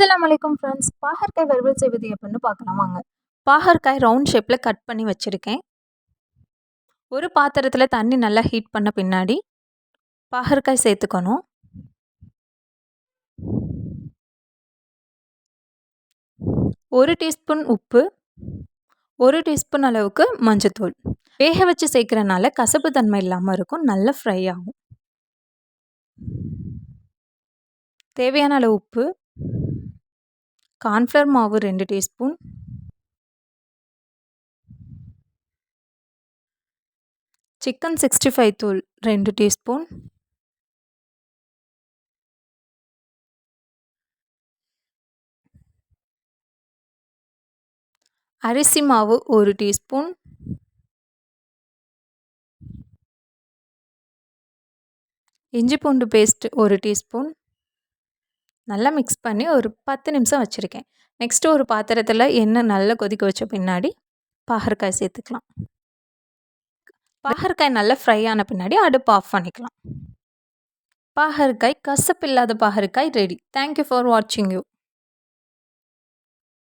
அஸ்லாம் அலைக்கும் ஃப்ரெண்ட்ஸ் பாகற்காய் வறுவல் செய்வது எப்படின்னு பார்க்கலாம் வாங்க. பாகற்காய் ரவுண்ட் ஷேப்பில் கட் பண்ணி வச்சுருக்கேன். ஒரு பாத்திரத்தில் தண்ணி நல்லா ஹீட் பண்ண பின்னாடி பாகற்காய் சேர்த்துக்கணும். ஒரு டீஸ்பூன் உப்பு ஒரு டீஸ்பூன் அளவுக்கு மஞ்சத்தூள். வேக வச்சு சேர்க்குறனால கசப்பு தன்மை இல்லாமல் இருக்கும் நல்லா ஃப்ரை ஆகும். தேவையான அளவு உப்பு கார்ன்ஃப்ளவர் மாவு ரெண்டு டீஸ்பூன். சிக்கன் சிக்ஸ்டி ஃபைவ் தூள் ரெண்டு டீஸ்பூன். அரிசி மாவு ஒரு டீஸ்பூன். இஞ்சி பூண்டு பேஸ்ட் ஒரு டீஸ்பூன். நல்லா மிக்ஸ் பண்ணி ஒரு பத்து நிமிஷம் வச்சுருக்கேன். நெக்ஸ்ட்டு ஒரு பாத்திரத்தில் எண்ணெய் நல்லா கொதிக்க வச்ச பின்னாடி பாகற்காய் சேர்த்துக்கலாம். பாகற்காய் நல்லா ஃப்ரை ஆன பின்னாடி அடுப்பு ஆஃப் பண்ணிக்கலாம். பாகற்காய் கசப்பில்லாத பாகற்காய் ரெடி தேங்க்யூ ஃபார் வாட்சிங் யூ